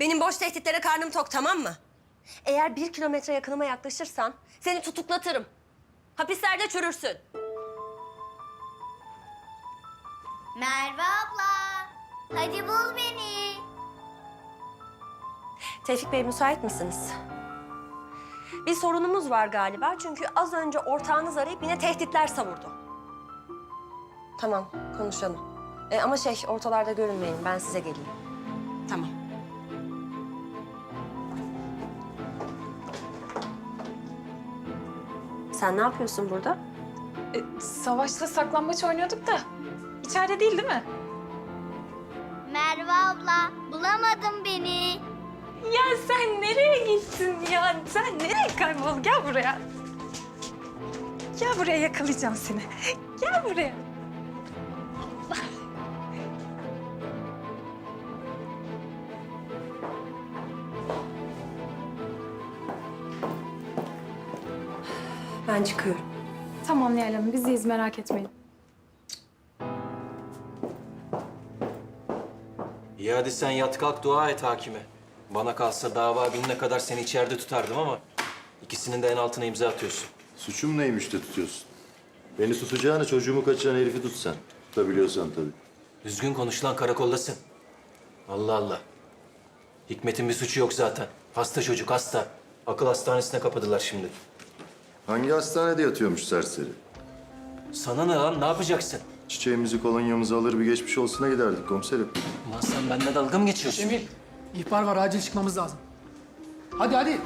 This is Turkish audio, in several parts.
Benim boş tehditlere karnım tok tamam mı? Eğer bir kilometre yakınıma yaklaşırsan seni tutuklatırım. Hapislerde çürürsün. Merve abla. Hadi bul beni. Tevfik Bey müsait misiniz? Bir sorunumuz var galiba çünkü az önce ortağınız arayıp yine tehditler savurdu. Tamam, konuşalım. E, ama şey, ortalarda görünmeyin. Ben size geleyim. Tamam. Sen ne yapıyorsun burada? E, savaşla saklambaç oynuyorduk da. İçeride değil değil mi? Merve abla. Bulamadın beni. Ya sen nereye gittin ya? Sen nereye kaybol? Gel buraya. Gel buraya yakalayacağım seni. Gel buraya. Ben çıkıyorum. Tamam Nihal Hanım bizdeyiz merak etmeyin. İyi hadi sen yat kalk dua et hakime. Bana kalsa dava gününe kadar seni içeride tutardım ama... ...ikisinin de en altına imza atıyorsun. Suçum neymiş de tutuyorsun? Beni tutacağına çocuğumu kaçıran herifi tut sen. Tutabiliyorsan tabii. Düzgün konuş lan karakoldasın. Allah Allah. Hikmet'in bir suçu yok zaten. Hasta çocuk hasta. Akıl hastanesine kapadılar şimdi. Hangi hastanede yatıyormuş serseri? Sana ne lan ne yapacaksın? Çiçeğimizi, kolonyamızı alır bir geçmiş olsuna giderdik komiserim. Lan sen benimle dalga mı geçiyorsun? Emir, ihbar var. Acil çıkmamız lazım. Hadi hadi.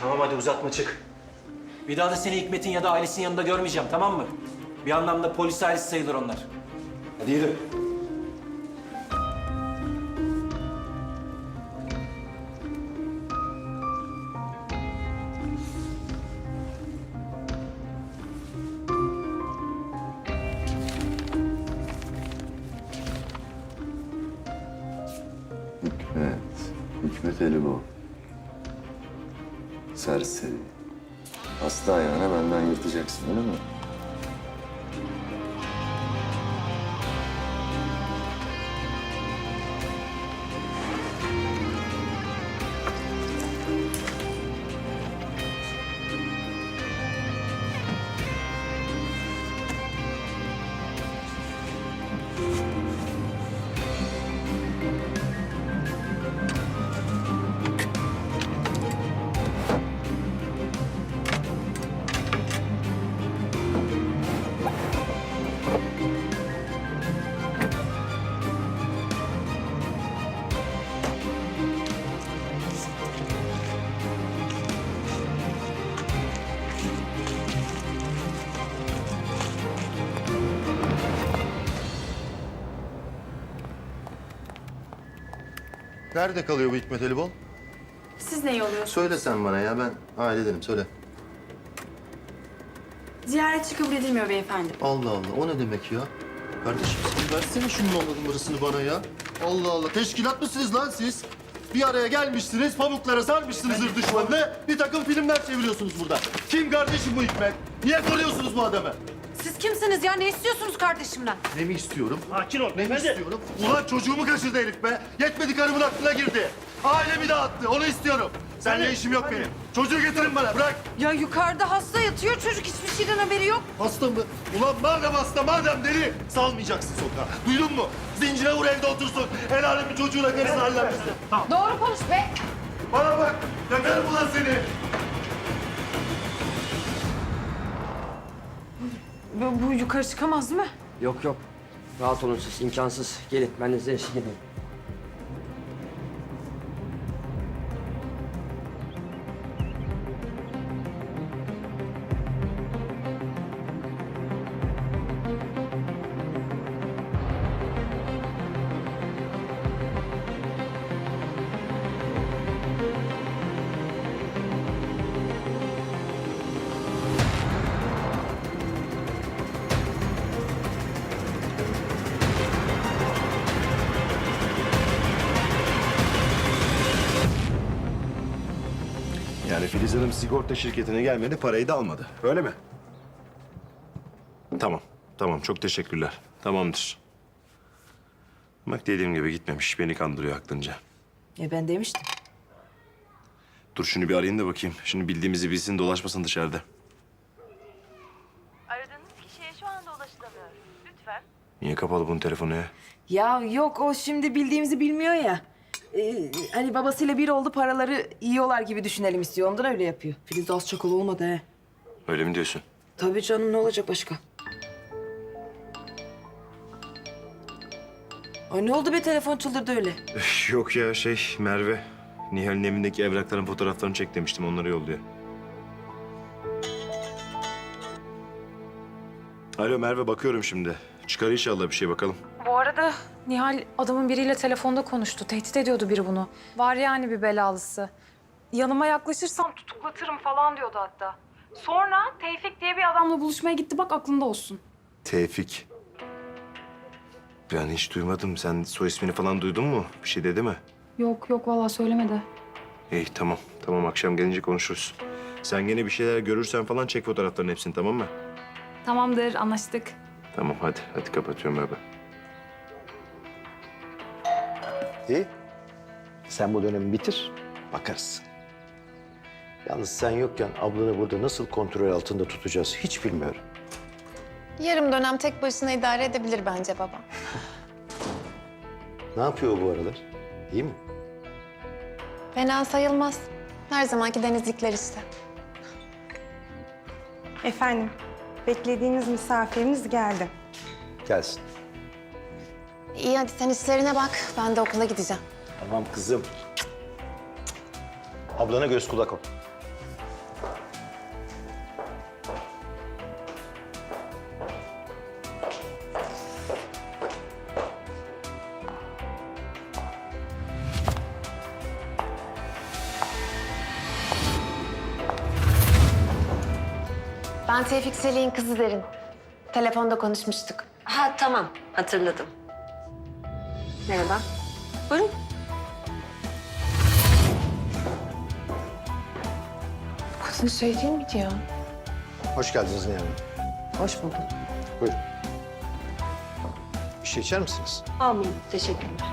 Tamam hadi uzatma çık. Bir daha da seni Hikmet'in ya da ailesinin yanında görmeyeceğim tamam mı? Bir anlamda polis ailesi sayılır onlar. Hadi yürü. Nerede kalıyor bu Hikmet Elibol? Siz ne yolluyorsunuz? Söyle sen bana ya ben ailedenim söyle. Ziyaretçi kabul edilmiyor beyefendi. Allah Allah o ne demek ya? Kardeşim sen versene şunun onun numarasını bana ya. Allah Allah teşkilat mısınız lan siz? Bir araya gelmişsiniz, pamuklara sarmışsınız düşmanını. Bir takım filmler çeviriyorsunuz burada. Kim kardeşim bu Hikmet? Niye koruyorsunuz bu adamı? Siz kimsiniz ya? Ne istiyorsunuz kardeşimden? Ne mi istiyorum? Sakin ol. Ne mi istiyorum? Ulan çocuğumu kaçırdı herif be. Yetmedi karımın aklına girdi. Ailemi dağıttı. Onu istiyorum. Seninle işim yok benim. Çocuğu getirin bana. Bırak. Ya yukarıda hasta yatıyor. Çocuk hiçbir şeyden haberi yok. Hasta mı? Ulan madem hasta, madem deli salmayacaksın sokağa. Duydun mu? Zincire vur evde otursun. El alemin çocuğuna karısını halletmesin. Doğru konuş be. Bana bak. Yakarım ulan seni. Bu, yukarı çıkamaz değil mi? Yok yok. Rahat olun siz. imkansız. Gelin ben de size eşlik edeyim. Filiz Hanım sigorta şirketine gelmedi, parayı da almadı. Öyle mi? Tamam, tamam. Çok teşekkürler. Tamamdır. Bak dediğim gibi gitmemiş. Beni kandırıyor aklınca. E ben demiştim. Dur şunu bir arayayım da bakayım. Şimdi bildiğimizi bilsin dolaşmasın dışarıda. Aradığınız kişiye şu anda ulaşılamıyor. Lütfen Niye kapalı bunun telefonu ya? Ya yok o şimdi bildiğimizi bilmiyor ya. Ee, hani babasıyla bir oldu paraları yiyorlar gibi düşünelim istiyor. Ondan öyle yapıyor. Filiz de az çakal olmadı he. Öyle mi diyorsun? Tabii canım ne olacak başka? Ay ne oldu be telefon çıldırdı öyle. Yok ya şey Merve. Nihal'in evindeki evrakların fotoğraflarını çek demiştim. Onları yolluyor. Alo Merve bakıyorum şimdi. Çıkar inşallah bir şey bakalım. Bu arada Nihal adamın biriyle telefonda konuştu. Tehdit ediyordu biri bunu. Var yani bir belalısı. Yanıma yaklaşırsam tutuklatırım falan diyordu hatta. Sonra Tevfik diye bir adamla buluşmaya gitti bak aklında olsun. Tevfik. Ben hiç duymadım. Sen soy ismini falan duydun mu? Bir şey dedi mi? Yok yok vallahi söylemedi. İyi tamam. Tamam akşam gelince konuşuruz. Sen gene bir şeyler görürsen falan çek fotoğrafların hepsini tamam mı? Tamamdır anlaştık. Tamam hadi. Hadi kapatıyorum Merve. İyi. Sen bu dönemi bitir, bakarız. Yalnız sen yokken ablanı burada nasıl kontrol altında tutacağız hiç bilmiyorum. Yarım dönem tek başına idare edebilir bence baba. Ne yapıyor bu aralar? İyi mi? Fena sayılmaz. Her zamanki denizlikler işte. Efendim, beklediğiniz misafiriniz geldi. Gelsin. İyi hadi sen işlerine bak. Ben de okula gideceğim. Tamam kızım. Ablana göz kulak ol. Ben Tevfik Selih'in kızı Derin. Telefonda konuşmuştuk. Ha tamam hatırladım. Merhaba. Buyurun. Kızın şey değil miydi ya? Hoş geldiniz Nihal Hanım. Hoş bulduk. Buyurun. Bir şey içer misiniz? Amin. Teşekkürler.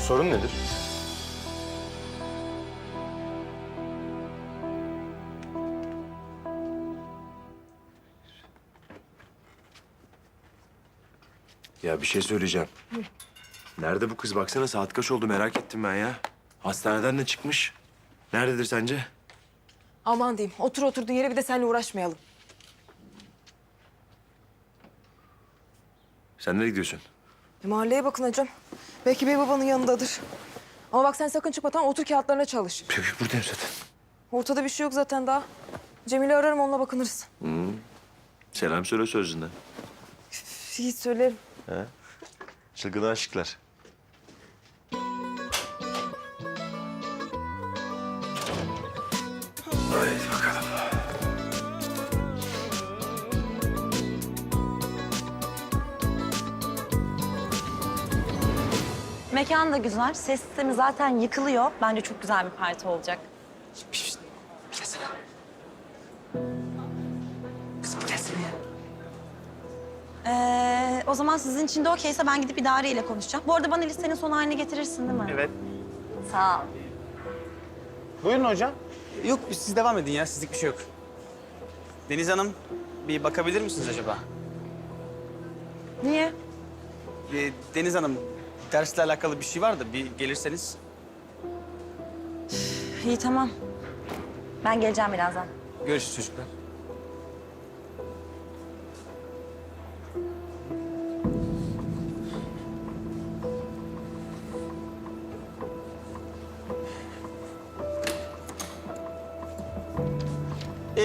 Sorun nedir? Ya bir şey söyleyeceğim. Nerede bu kız? Baksana saat kaç oldu merak ettim ben ya. Hastaneden de çıkmış. Nerededir sence? Aman diyeyim otur oturduğun yere bir de seninle uğraşmayalım. Sen nereye gidiyorsun? E, mahalleye bakınacağım. Belki bey babanın yanındadır. Ama bak sen sakın çıkma tamam otur kağıtlarına çalış. Yok yok buradayım zaten. Ortada bir şey yok zaten daha. Cemil'i ararım onunla bakınırız. Selam söyle sözünden. İyi söylerim. Çılgın aşıklar. Haydi bakalım. Mekan da güzel. Ses sistemi zaten yıkılıyor. Bence çok güzel bir parti olacak. Zaman sizin için de okeyse ben gidip idareyle konuşacağım. Bu arada bana listenin son halini getirirsin değil mi? Evet. Sağ ol. Buyurun hocam. Yok siz devam edin ya sizlik bir şey yok. Deniz Hanım bir bakabilir misiniz acaba? Niye? Ee, Deniz Hanım dersle alakalı bir şey var da bir gelirseniz. İyi tamam. Ben geleceğim birazdan. Görüşürüz çocuklar.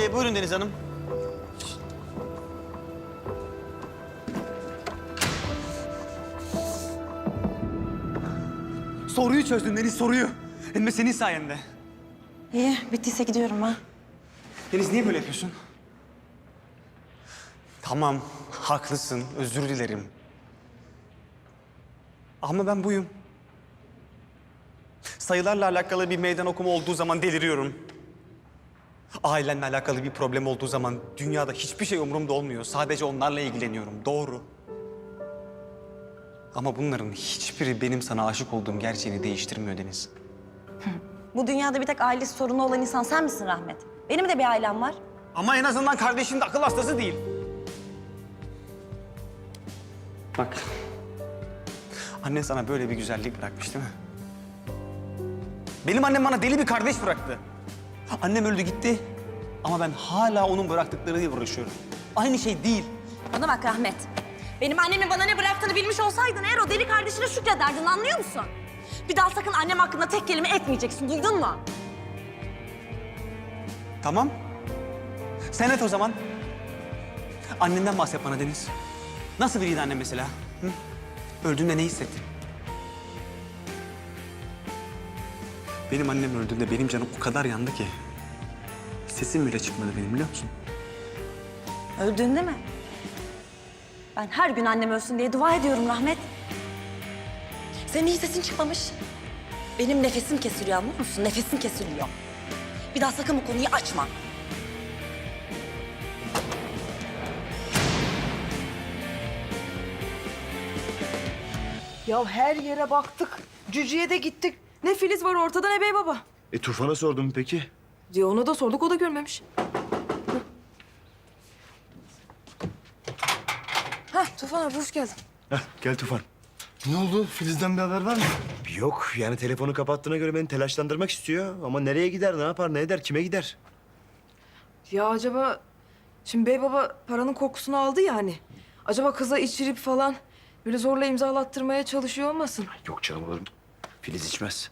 Ee, buyurun Deniz Hanım. Soruyu çözdüm Deniz, soruyu. Hem de senin sayende. İyi bittiyse gidiyorum ben. Deniz niye böyle yapıyorsun? Tamam, haklısın. Özür dilerim. Ama ben buyum. Sayılarla alakalı bir meydan okuma olduğu zaman deliriyorum. Ailenle alakalı bir problem olduğu zaman dünyada hiçbir şey umurumda olmuyor. Sadece onlarla ilgileniyorum. Doğru. Ama bunların hiçbiri benim sana aşık olduğum gerçeğini değiştirmiyor Deniz. Bu dünyada bir tek ailesi sorunu olan insan sen misin Rahmet? Benim de bir ailem var. Ama en azından kardeşin de akıl hastası değil. Bak. Annen sana böyle bir güzellik bırakmış değil mi? Benim annem bana deli bir kardeş bıraktı. Annem öldü gitti. Ama ben hala onun bıraktıklarıyla uğraşıyorum. Aynı şey değil. Bana bak Rahmet. Benim annemin bana ne bıraktığını bilmiş olsaydın eğer o deli kardeşine şükrederdin anlıyor musun? Bir daha sakın annem hakkında tek kelime etmeyeceksin duydun mu? Tamam. Sen et o zaman. Annenden bahset bana Deniz. Nasıl biriydi annem mesela? Hı? Öldüğünde ne hissettin? Benim annem öldüğünde benim canım o kadar yandı ki. Sesim bile çıkmadı benim biliyor musun? Öldüğünde mi? Ben her gün annem ölsün diye dua ediyorum Rahmet. Senin hiç sesin çıkmamış. Benim nefesim kesiliyor anlıyor musun? Nefesim kesiliyor. Bir daha sakın bu konuyu açma. Ya her yere baktık. Cücü'ye de gittik. Ne Filiz var ortada ne bey baba. E Tufan'a sordum peki? Diye ona da sorduk o da görmemiş. Hah Tufan abi hoş geldin. Heh, gel Tufan. Ne oldu? Filiz'den bir haber var mı? Yok yani telefonu kapattığına göre beni telaşlandırmak istiyor. Ama nereye gider, ne yapar, ne eder, kime gider? Ya acaba şimdi bey baba paranın kokusunu aldı ya hani. Acaba kıza içirip falan böyle zorla imzalattırmaya çalışıyor olmasın? Yok canım olur mu? Filiz içmez.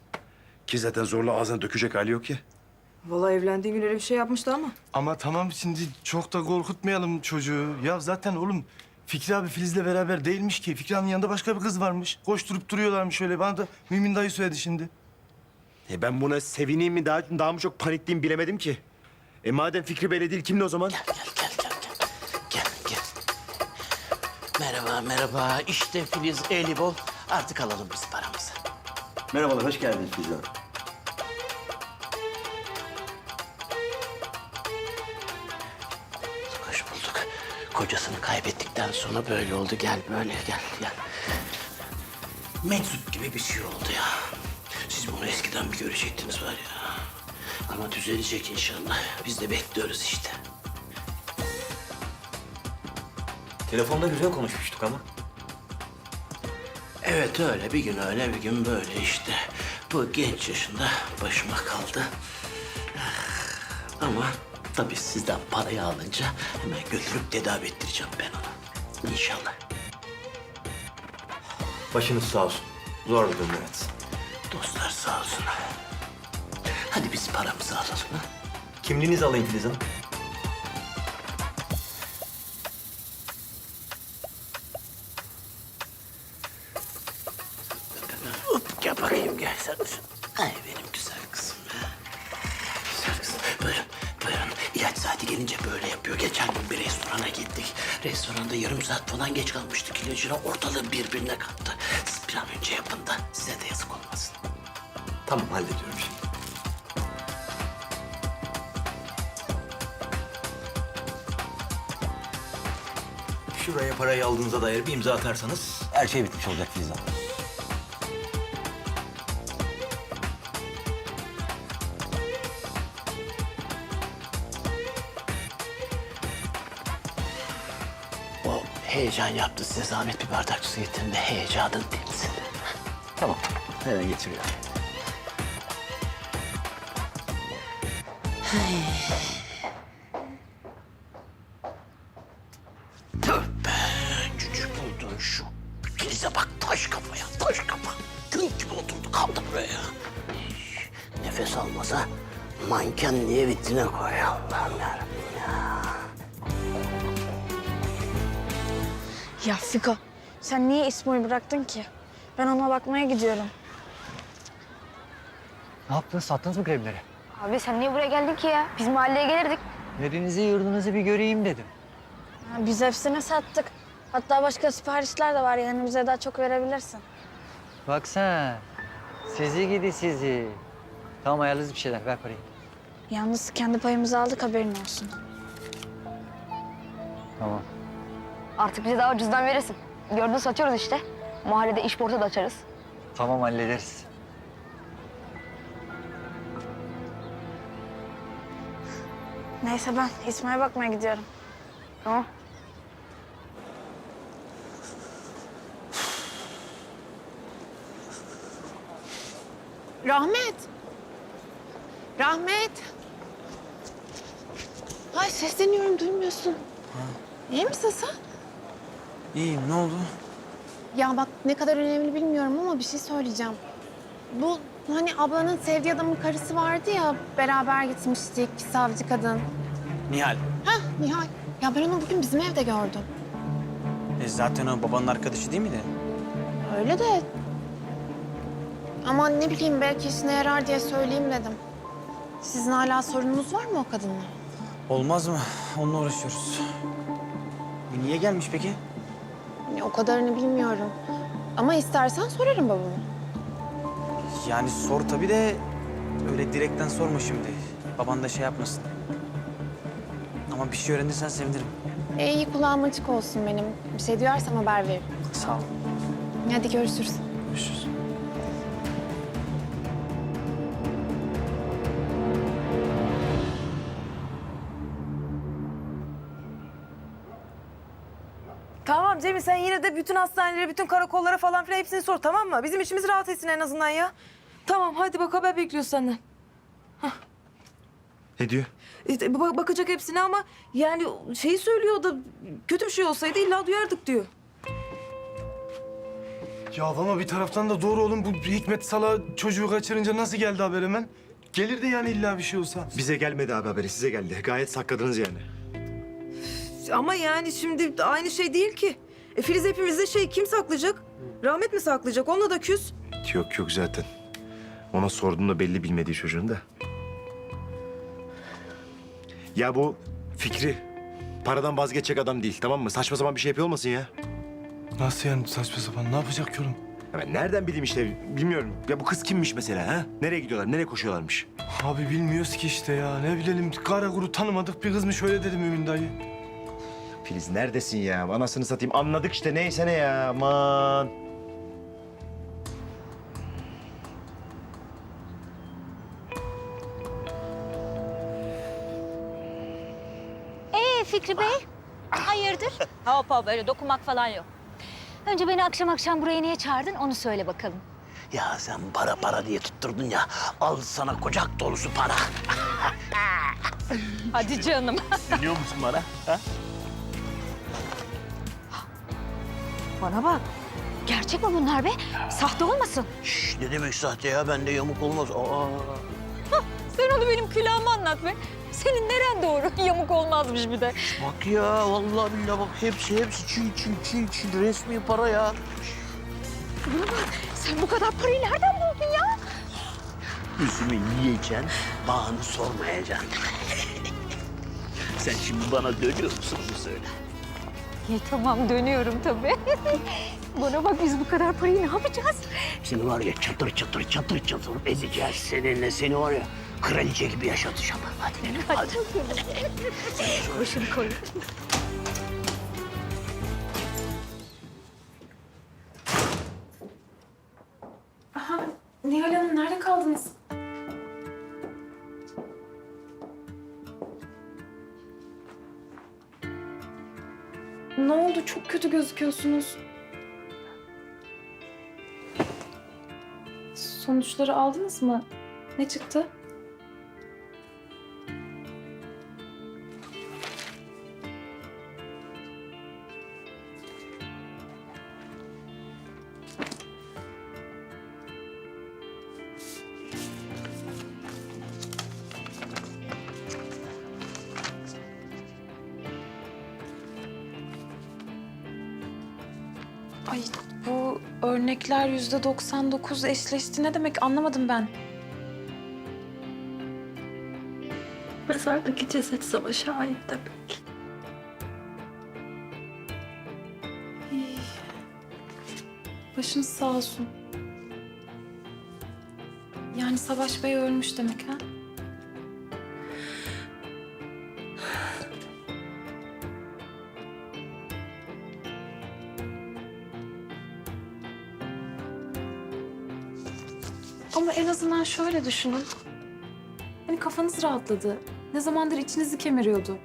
Ki zaten zorla ağzına dökecek hali yok ya. Vallahi evlendiği gün öyle bir şey yapmıştı ama. Ama tamam şimdi çok da korkutmayalım çocuğu. Ya zaten oğlum Fikri abi Filiz'le beraber değilmiş ki. Fikri abinin yanında başka bir kız varmış. Koşturup duruyorlarmış öyle. Bana da Mümin dayı söyledi şimdi. E ben buna sevineyim mi, daha, daha mı çok panikleyeyim bilemedim ki. E madem Fikri Bey'le değil, kimle o zaman? Gel gel gel gel. Gel gel. Merhaba merhaba. İşte Filiz eli bol. Artık alalım biz paramızı. Merhabalar, hoş geldiniz Hanım. Hoş bulduk. Kocasını kaybettikten sonra böyle oldu. Gel böyle gel gel. Meczup gibi bir şey oldu ya. Siz bunu eskiden bir görecektiniz var ya. Ama düzelecek inşallah. Biz de bekliyoruz işte. Telefonda güzel konuşmuştuk ama. Evet öyle bir gün öyle bir gün böyle işte. Bu genç yaşında başıma kaldı. Ama tabii sizden parayı alınca hemen götürüp tedavi ettireceğim ben onu. İnşallah. Başınız sağ olsun. Zor bir durum evet. Dostlar sağ olsun. Hadi biz paramızı alalım. ha? Kimliğinizi alayım Filiz Hanım. İlacına. Ortalığı birbirine kattı. Siz bir an önce yapın da size de yazık olmasın. Tamam hallediyorum şimdi. Şuraya parayı aldığınıza dair bir imza atarsanız her şey bitmiş olacak Filiz Hanım. Heyecan yaptı. Size zahmet bir bardak su getirin de heyecanın dinsin. Tamam, hemen getiriyorum. Tövbe cücük buldun şu. Filize bak taş kafaya taş kafa. Gün gibi oturdu kaldı buraya. Nefes almasa manken niye vitrine koy Allah'ım yarabbim Ya Fiko sen niye İsmo'yu bıraktın ki? Ben ona bakmaya gidiyorum. Ne yaptınız? Sattınız mı kremleri? Abi sen niye buraya geldin ki ya? Biz mahalleye gelirdik. Yerinizi yurdunuzu bir göreyim dedim. Ha, biz hepsini sattık. Hatta başka siparişler de var yani bize daha çok verebilirsin. Bak sen. Sizi gidi sizi. Tamam ayarlarız bir şeyler. Ver parayı. Yalnız kendi payımızı aldık haberin olsun. Tamam. Artık bize daha ucuzdan verirsin. Gördün saçıyoruz işte. Mahallede iş porta da açarız. Tamam hallederiz. Neyse ben İsmail'e bakmaya gidiyorum. Tamam. Rahmet. Rahmet. Ay sesleniyorum duymuyorsun. İyi misin sen? İyiyim ne oldu? Ya bak ne kadar önemli bilmiyorum ama bir şey söyleyeceğim. Bu hani ablanın sevdiği adamın karısı vardı ya beraber gitmiştik savcı kadın. Nihal. Hah Nihal. Ya ben onu bugün bizim evde gördüm. E zaten o babanın arkadaşı değil miydi? Öyle de. Ama ne bileyim belki işine yarar diye söyleyeyim dedim. Sizin hala sorununuz var mı o kadınla? Olmaz mı? Onunla uğraşıyoruz. E niye gelmiş peki? Yani o kadarını bilmiyorum. Ama istersen sorarım babama. Yani sor tabii de öyle direkten sorma şimdi. Baban da şey yapmasın. Ama bir şey öğrenirsen sevinirim. E, iyi kulağım açık olsun benim. Bir şey duyarsam haber veririm. Sağ ol. Hadi görüşürüz. Görüşürüz. Cemil sen yine de bütün hastanelere, bütün karakollara falan filan hepsini sor tamam mı? Bizim içimiz rahat etsin en azından ya. Tamam hadi bak haber bekliyoruz senden. Ne diyor? İşte ba- bakacak hepsine ama yani şeyi söylüyor o da kötü bir şey olsaydı illa duyardık diyor. Ya ama bir taraftan da doğru oğlum. Bu Hikmet Sala çocuğu kaçırınca nasıl geldi haber hemen? Gelirdi yani illa bir şey olsa. Bize gelmedi abi haberi, size geldi. Gayet sakladınız yani. Ama yani şimdi aynı şey değil ki. E, Filiz hepimizde şey kim saklayacak? Rahmet mi saklayacak? Onunla da küs. Yok yok zaten. Ona sorduğunda belli bilmediği çocuğun da. Ya bu Fikri paradan vazgeçecek adam değil tamam mı? Saçma sapan bir şey yapıyor olmasın ya. Nasıl yani saçma sapan? Ne yapacak ki oğlum? Ya ben nereden bileyim işte bilmiyorum. Ya bu kız kimmiş mesela ha? Nereye gidiyorlar? Nereye koşuyorlarmış? Abi bilmiyoruz ki işte ya. Ne bilelim kara kuru tanımadık bir kızmış öyle dedi Mümin dayı. Filiz neredesin ya? Anasını satayım. Anladık işte neyse ne ya. Aman. Ee Fikri Bey, hayırdır? hop hop öyle dokunmak falan yok. Önce beni akşam akşam buraya niye çağırdın onu söyle bakalım. Ya sen para para diye tutturdun ya. Al sana kocak dolusu para. Hadi canım. Biliyor musun bana? Ha? Bana bak. Gerçek mi bunlar be? Sahte olmasın. Şş, ne demek sahte ya? Bende yamuk olmaz. Aa. Sen onu benim külahıma anlat be. Senin neren doğru? Yamuk olmazmış bir de. Bak ya vallahi billahi bak hepsi hepsi çil çil çil çil resmi para ya. Bana bak. Sen bu kadar parayı nereden buldun ya? Üzümü yiyeceksin, bağını sormayacaksın. Sen şimdi bana dönüyor musun onu söyle. İyi tamam dönüyorum tabii. Bana bak biz bu kadar parayı ne yapacağız? Seni var ya çatır çatır çatır çatır ezeceğiz seninle. Seni var ya kraliçe gibi yaşatacağım. Hadi hadi. Başını koy. Nihal gözüküyorsunuz. Sonuçları aldınız mı? Ne çıktı? Örnekler yüzde 99 eşleşti. Ne demek anlamadım ben. Mezardaki ceset savaşa ait demek. İyi. Başınız sağ olsun. Yani Savaş Bey ölmüş demek ha? Şöyle düşünün. Hani kafanız rahatladı. Ne zamandır içinizi kemiriyordu.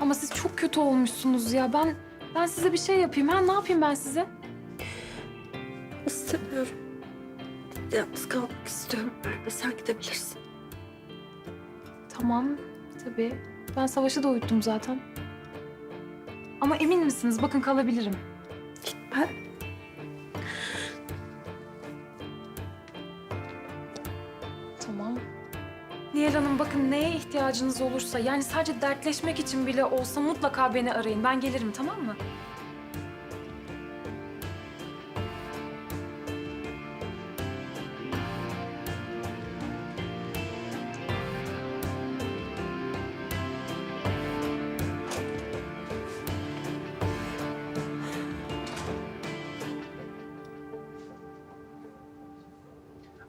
Ama siz çok kötü olmuşsunuz ya. Ben ben size bir şey yapayım. Ha ne yapayım ben size? İstemiyorum. Yalnız kalmak istiyorum. Böyle sen gidebilirsin. Tamam, tabii. Ben Savaş'ı da uyuttum zaten. Ama emin misiniz? Bakın kalabilirim. Ben Nihal Hanım bakın neye ihtiyacınız olursa yani sadece dertleşmek için bile olsa mutlaka beni arayın. Ben gelirim tamam mı?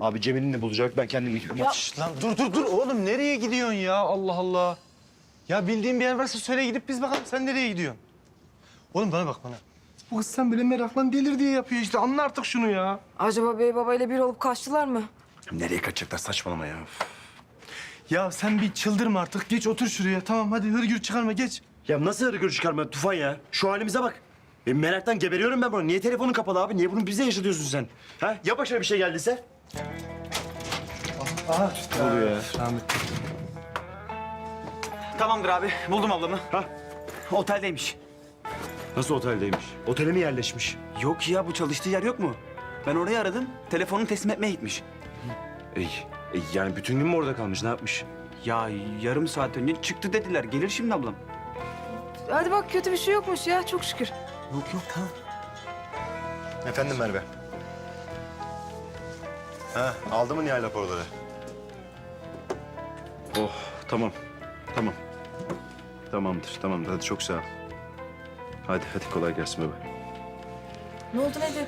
Abi Cemil'in ne bulacak? Ben kendim gidiyorum. Ya, lan dur dur dur oğlum nereye gidiyorsun ya Allah Allah. Ya bildiğin bir yer varsa söyle gidip biz bakalım sen nereye gidiyorsun? Oğlum bana bak bana. Bu kız sen böyle meraklan delir diye yapıyor işte anla artık şunu ya. Acaba bey babayla bir olup kaçtılar mı? Nereye kaçacaklar saçmalama ya. Ya sen bir çıldırma artık geç otur şuraya tamam hadi hırgür çıkarma geç. Ya nasıl hırgür çıkarma Tufan ya? Şu halimize bak. Ben meraktan geberiyorum ben bunu. Niye telefonun kapalı abi? Niye bunu bize yaşatıyorsun sen? Ha? Ya başına bir şey geldiyse? Aha. Ne oluyor ya? Rahmet. Tamamdır abi. Buldum ablamı. Ha? Oteldeymiş. Nasıl oteldeymiş? Otele mi yerleşmiş? Yok ya bu çalıştığı yer yok mu? Ben orayı aradım. Telefonunu teslim etmeye gitmiş. Ey, ey, yani bütün gün mü orada kalmış? Ne yapmış? Ya yarım saat önce çıktı dediler. Gelir şimdi ablam. Hadi bak kötü bir şey yokmuş ya çok şükür. Yok yok tamam. Efendim Merve. Ha, aldı mı Nihal raporları? Oh tamam. Tamam. Tamamdır tamamdır. Hadi çok sağ ol. Hadi hadi kolay gelsin baba. Ne oldu ne dedi?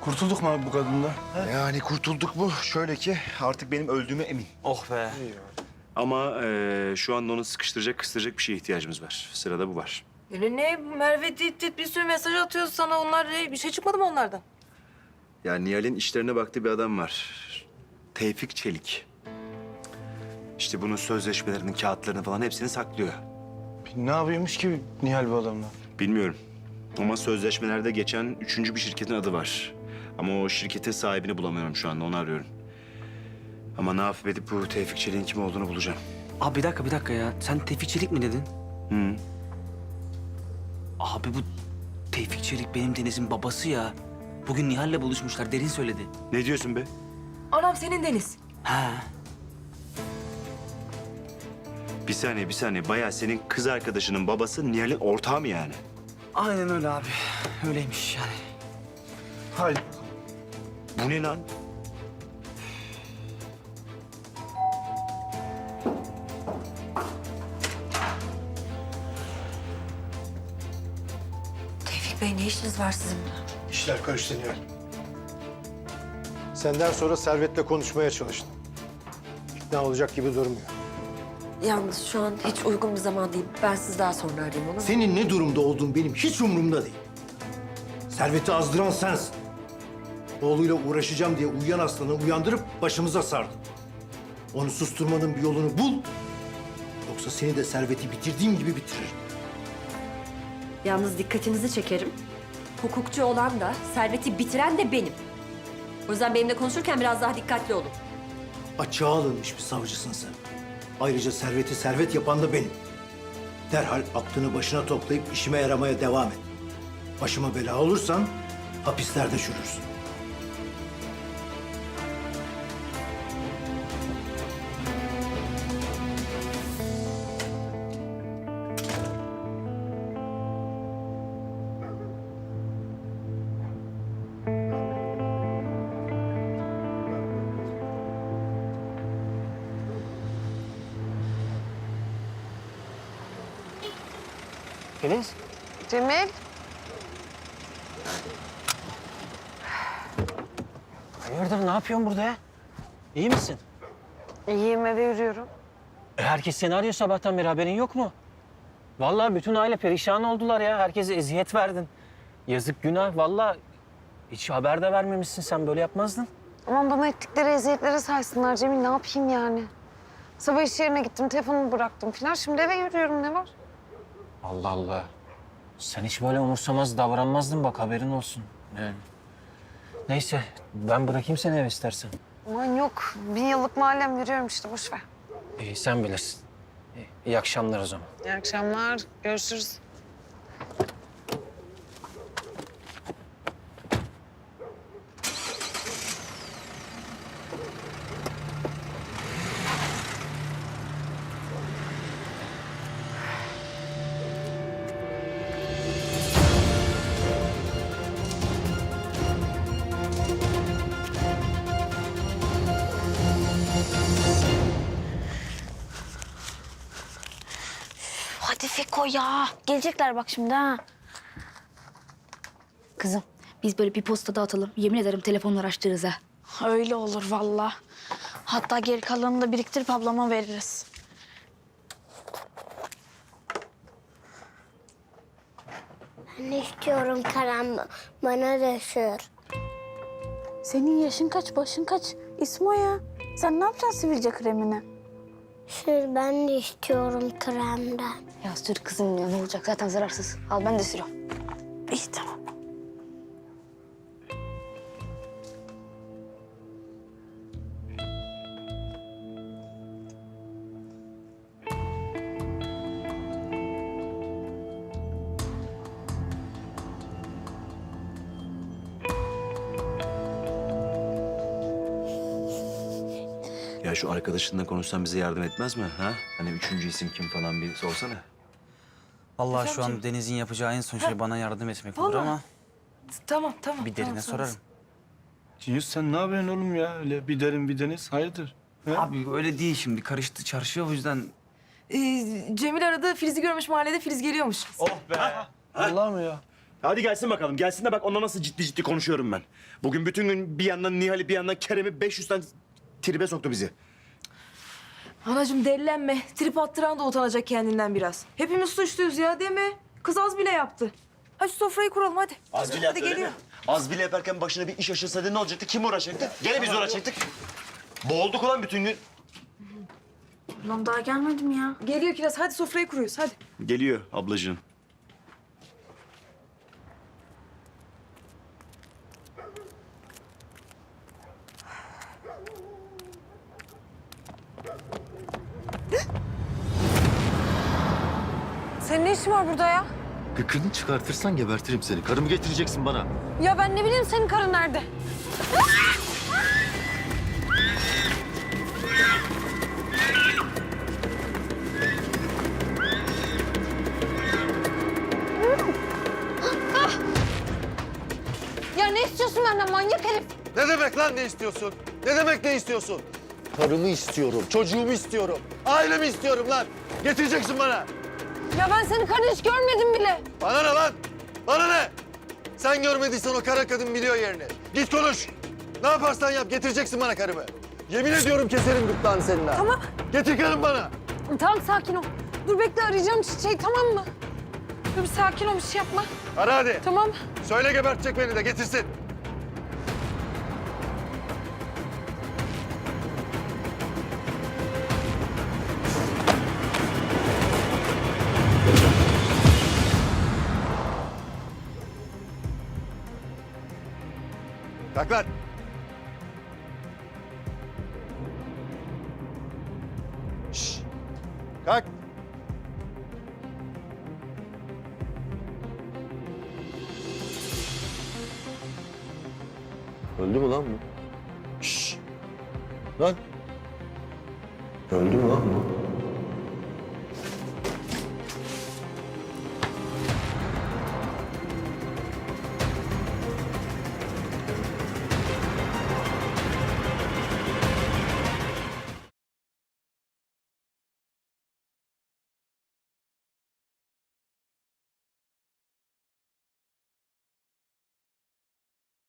Kurtulduk mu abi bu kadından? Yani kurtulduk mu? Şöyle ki artık benim öldüğüme emin. Oh be. Ama eee, şu anda onu sıkıştıracak, kıstıracak bir şeye ihtiyacımız var. Sırada bu var. Yani ne Merve dit dit bir sürü mesaj atıyor sana onlar ne? Bir şey çıkmadı mı onlardan? Yani Nihal'in işlerine baktığı bir adam var. Tevfik Çelik. İşte bunun sözleşmelerini, kağıtlarını falan hepsini saklıyor. Ne yapıyormuş ki Nihal bu adamla? Bilmiyorum. Ama sözleşmelerde geçen üçüncü bir şirketin adı var. Ama o şirketin sahibini bulamıyorum şu anda, onu arıyorum. Ama ne yapıp edip bu Tevfik Çelik'in kim olduğunu bulacağım. Abi bir dakika bir dakika ya. Sen Tevfik Çelik mi dedin? Hı. Abi bu Tevfik Çelik benim Deniz'in babası ya. Bugün Nihal'le buluşmuşlar. Derin söyledi. Ne diyorsun be? Anam senin Deniz. Ha. Bir saniye, bir saniye. Bayağı senin kız arkadaşının babası Nihal'in ortağı mı yani? Aynen öyle abi. Öyleymiş yani. Haydi. Bu ne lan? Tevfik Bey ne işiniz var sizin burada? İşler karıştı Nihal. Senden sonra Servet'le konuşmaya çalıştım. İkna olacak gibi durmuyor. Yalnız şu an hiç uygun bir zaman değil. Ben sizi daha sonra arayayım mu? Senin ne durumda olduğun benim hiç umurumda değil. Servet'i azdıran sensin. Oğluyla uğraşacağım diye uyuyan aslanı uyandırıp başımıza sardın. Onu susturmanın bir yolunu bul. Yoksa seni de Servet'i bitirdiğim gibi bitiririm. Yalnız dikkatinizi çekerim. Hukukçu olan da, serveti bitiren de benim. O yüzden benimle konuşurken biraz daha dikkatli olun. Açığa alınmış bir savcısın sen. Ayrıca serveti servet yapan da benim. Derhal aklını başına toplayıp işime yaramaya devam et. Başıma bela olursan hapislerde çürürsün. İyi misin? İyiyim eve yürüyorum. E, herkes seni arıyor sabahtan beri haberin yok mu? Vallahi bütün aile perişan oldular ya. Herkese eziyet verdin. Yazık günah. Vallahi Hiç haber de vermemişsin sen böyle yapmazdın. Aman bana ettikleri eziyetlere saysınlar Cemil ne yapayım yani? Sabah iş yerine gittim telefonumu bıraktım falan şimdi eve yürüyorum ne var? Allah Allah. Sen hiç böyle umursamaz davranmazdın bak haberin olsun. Yani. Neyse ben bırakayım seni eve istersen. Aman yok bin yıllık mahallem yürüyorum işte boş ver. İyi sen bilirsin. İyi, iyi akşamlar o zaman. İyi akşamlar görüşürüz. Gelecekler bak şimdi ha. Kızım biz böyle bir posta dağıtalım. Yemin ederim telefonlar açtırırız ha. Öyle olur vallahi. Hatta geri kalanını da biriktirip ablama veririz. Ben istiyorum Kerem. Bana da sür. Senin yaşın kaç, başın kaç? İsmo ya. Sen ne yapacaksın sivilce kremini? Sür ben de istiyorum kremden. Ya sür kızım ya ne olacak zaten zararsız. Al ben de sürüyorum. İyi tamam. Ya şu arkadaşınla konuşsan bize yardım etmez mi? Ha? Hani üçüncü isim kim falan bir sorsana. Allah şu an Deniz'in yapacağı en son şey bana yardım etmek olur Vallahi. ama Tamam tamam. bir derine tamam, sorarım. Yüz sen ne yapıyorsun oğlum ya? Öyle bir derin bir deniz. Hayırdır? He? Abi öyle değil şimdi karıştı çarşıya o yüzden Ee, Cemil aradı. Filiz'i görmüş mahallede. Filiz geliyormuş. Oh be. Allah mı ya? Hadi gelsin bakalım. Gelsin de bak onunla nasıl ciddi ciddi konuşuyorum ben. Bugün bütün gün bir yandan Nihal'i bir yandan Kerem'i 500 tane tribe soktu bizi. Anacığım delilenme. Trip attıran da utanacak kendinden biraz. Hepimiz suçluyuz ya değil mi? Kız az bile yaptı. Hadi şu sofrayı kuralım hadi. Az bile Hadi yaptı öyle geliyor. mi? Az bile yaparken başına bir iş açılsaydı ne olacaktı? Kim uğraşacaktı? Gene biz uğraşacaktık. Boğulduk ulan bütün gün. Ulan daha gelmedim ya. Geliyor Kiraz. Hadi sofrayı kuruyoruz hadi. Geliyor ablacığım. Senin ne işin var burada ya? Gıkını çıkartırsan gebertirim seni. Karımı getireceksin bana. Ya ben ne bileyim senin karın nerede? Ya ne istiyorsun benden manyak herif? Ne demek lan ne istiyorsun? Ne demek ne istiyorsun? Karımı istiyorum, çocuğumu istiyorum, ailemi istiyorum lan. Getireceksin bana. Ya ben senin karını hiç görmedim bile. Bana ne lan? Bana ne? Sen görmediysen o kara kadın biliyor yerini. Git konuş. Ne yaparsan yap getireceksin bana karımı. Yemin ediyorum keserim gırtlağını seninle. Tamam. Getir karım bana. Tamam sakin ol. Dur bekle arayacağım çiçeği tamam mı? Dur bir sakin ol bir şey yapma. Ara hadi. Tamam. Söyle gebertecek beni de getirsin. Kalk